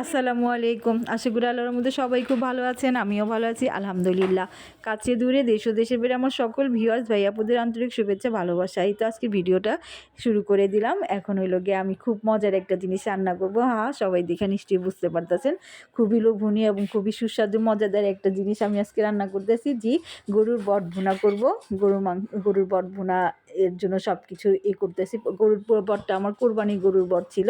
আসসালামু আলাইকুম। আশা করি আল্লাহর মধ্যে সবাই খুব ভালো আছেন, আমিও ভালো আছি, আলহামদুলিল্লাহ। কাছে দূরে দেশ ও দেশের বেড়ে আমার সকল ভিউয়ার্স ভাইয়াপুদের আন্তরিক শুভেচ্ছা, ভালোবাসা। এই তো আজকে ভিডিওটা শুরু করে দিলাম। এখন হইল গিয়ে আমি খুব মজার একটা জিনিস রান্না করব। হ্যাঁ সবাই দেখে নিশ্চয়ই বুঝতে পারতেছেন। খুবই লোভনীয় এবং খুবই সুস্বাদু, মজাদার একটা জিনিস আমি আজকে রান্না করতেছি, জি, গরুর বট ভুনা করব। গরুর মাংস গরুর বট ভুনা এর জন্য সব কিছু এ করতেছি। গরুর বটটা আমার কোরবানি গরুর বট ছিল।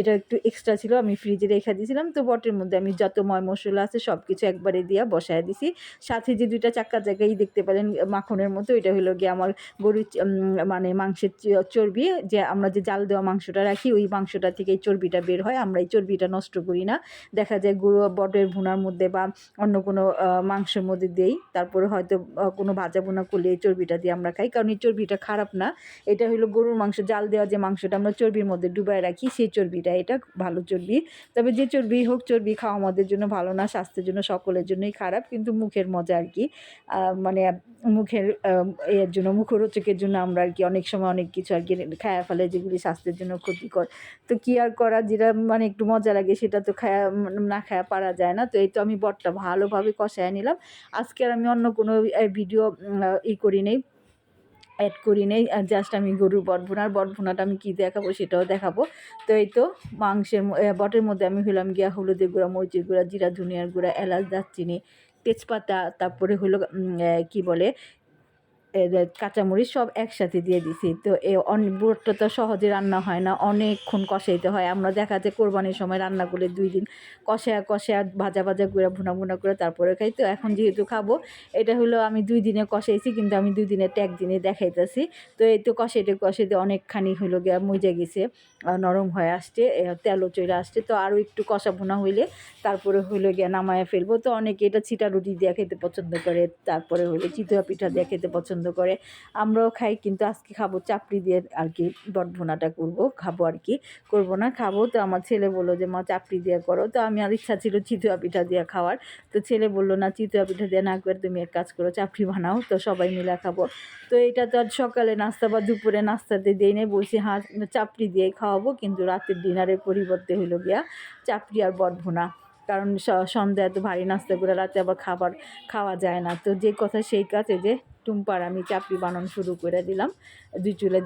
এটা একটু এক্সট্রা ছিল, আমি ফ্রিজে রেখে দিয়েছিলাম। তো বটের মধ্যে আমি যত ময় মশলা আছে সব কিছু একবারে দিয়া বসায় দিছি। সাথে যে দুইটা চাক্কা জায়গায় দেখতে পেলেন মাখনের মতো, এটা হলো গিয়ে আমার গরুর মানে মাংসের চর্বি। যে আমরা যে জাল দেওয়া মাংসটা রাখি, ওই মাংসটা থেকে এই চর্বিটা বের হয়। আমরা এই চর্বিটা নষ্ট করি না। দেখা যায় গরু বটের ভুনার মধ্যে বা অন্য কোনো মাংসের মধ্যে দেই। তারপরে হয়তো কোনো ভাজা ভুনা করলে এই চর্বিটা দিয়ে আমরা খাই। কারণ এই চর্বিটা খারাপ না, এটা হলো গরুর মাংস, জাল দেওয়া যে মাংসটা আমরা চর্বির মধ্যে ডুবায় রাখি, সেই চর্বিটা, এটা ভালো চর্বি। তবে যে চর্বি হোক, চর্বি খাওয়া আমাদের জন্য ভালো না, স্বাস্থ্যের জন্য সকলের জন্যই খারাপ, কিন্তু মুখের মজা আর কি। মানে মুখের এর জন্য, মুখরোচকের জন্য আমরা আর কি অনেক সময় অনেক কিছু আর কি খায়া ফেলে যেগুলি স্বাস্থ্যের জন্য ক্ষতিকর। তো কি আর করা, যেটা মানে একটু মজা লাগে, সেটা তো খায়া, না খায়া পারা যায় না। তো এই তো আমি বটটা ভালোভাবে কষায় নিলাম। আজকে আর আমি অন্য কোনো ভিডিও ই করি নেই। অ্যাড করি নেই, আর জাস্ট আমি গরুর বটভুনার বটভুনাটা আমি কী দেখাবো সেটাও দেখাবো। তো এই তো মাংসের বটের মধ্যে আমি হলাম গিয়া হলুদের গুঁড়া, মরিচের গুঁড়া, জিরা, ধুনিয়ার গুঁড়া, এলাচ, দারচিনি, তেজপাতা, তারপরে হলো কি বলে কাঁচামরিচ সব একসাথে দিয়ে দিছি। তো এ অনেক বুটটা তো সহজে রান্না হয় না, অনেকক্ষণ কষাইতে হয়। আমরা দেখা যায় কোরবানির সময় রান্না করলে দুই দিন কষায়া কষায়া, ভাজা ভাজা করে, ভুনা ভুনা করে তারপরে খাই। তো এখন যেহেতু খাব, এটা হলো আমি দুই দিনে কষাইছি, কিন্তু আমি দুই দিনে এক দিনে দেখাইতেছি। তো এই তো কষাইতে কষাইতে অনেকখানি হইল গিয়া মজে গেছে নরম হয়ে আসছে তেলও চলে আসছে। তো আরও একটু কষা, ভুনা হইলে তারপরে হইল গিয়া নামায় ফেলব। তো অনেকে এটা চিটা রুটি দিয়ে খেতে পছন্দ করে, তারপরে হইল চিতুয়া পিঠা দিয়ে খেতে পছন্দ করে। আমরাও খাই, কিন্তু আজকে খাব চাপড়ি দিয়ে আর কি বট ভুনাটা করব, খাব আর কি করব না, খাব। তো আমার ছেলে বলল যে, মা, চাপড়ি দিয়ে করো। তো আমি আর ইচ্ছা ছিল চিতুয়া পিঠা দিয়ে খাওয়ার। তো ছেলে বলল, না, চিতুয়া পিঠা দিয়ে না করে তুমি এক কাজ করো, চাপড়ি বানাও। তো সবাই মিলে খাব। তো এটা তো আর সকালে নাস্তা বা দুপুরে নাস্তাতে দিই নেই। বলছি হ্যাঁ চাপড়ি দিয়ে খাওয়াবো। কিন্তু রাতের ডিনারের পরিবর্তে হইল গিয়া চাপড়ি আর বট ভুনা কারণ সন্ধ্যা এত ভারী নাস্তা করে রাতে আবার খাবার খাওয়া যায় না। তো যে কথা সেই কাজ যে টুম্পার আমি চাপড়ি বানানো শুরু করে দিলাম। দুই চুলে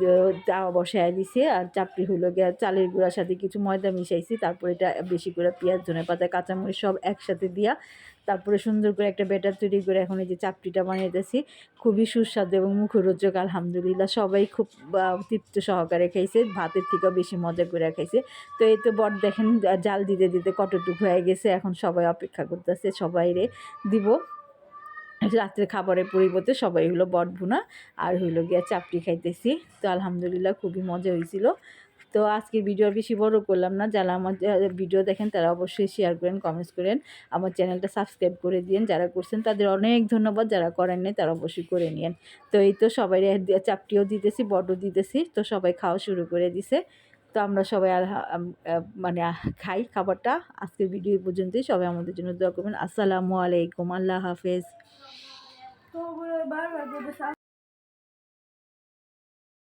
তাওয়া বসায় দিছি আর চাপড়ি হলো গিয়ে চালের গুঁড়ার সাথে কিছু ময়দা মিশাইছি, তারপরে এটা বেশি করে পেঁয়াজ, ধনে পাতা, কাঁচামরিচ সব একসাথে দিয়া তারপরে সুন্দর করে একটা ব্যাটার তৈরি করে এখন এই যে চাপড়িটা বানিয়েতেছি খুবই সুস্বাদু এবং মুখরোচক, আলহামদুলিল্লাহ। সবাই খুব তৃপ্ত সহকারে খাইছে, ভাতের থেকেও বেশি মজা করে খাইছে। তো এই তো বট দেখেন, জাল দিতে দিতে কতটুকু হয়ে গেছে, এখন সবাই অপেক্ষা করতেছে সবাই রে দিব। রাত্রে খাবারের পরিবর্তে সবাই হলো বট ভুনা, আর হইল গিয়া চাপড়ি খাইতেছি। তো আলহামদুলিল্লাহ খুবই মজা হয়েছিল তো আজকের ভিডিও বেশি বড় করলাম না। যারা আমার ভিডিও দেখেন তারা অবশ্যই শেয়ার করেন কমেন্টস করেন। আমার চ্যানেলটা সাবস্ক্রাইব করে দিন যারা করছেন তাদের অনেক ধন্যবাদ। যারা করেন নাই তারা অবশ্যই করে নিন তো এই তো সবাই চাপটিও দিতেছি, বটও দিতেছি। তো সবাই খাওয়া শুরু করে দিছে। তো আমরা সবাই মানে খাই খাবারটা। আজকের ভিডিও পর্যন্তই। সবাই আমাদের জন্য দোয়া করবেন। আসসালামু আলাইকুম। আল্লাহ হাফেজ।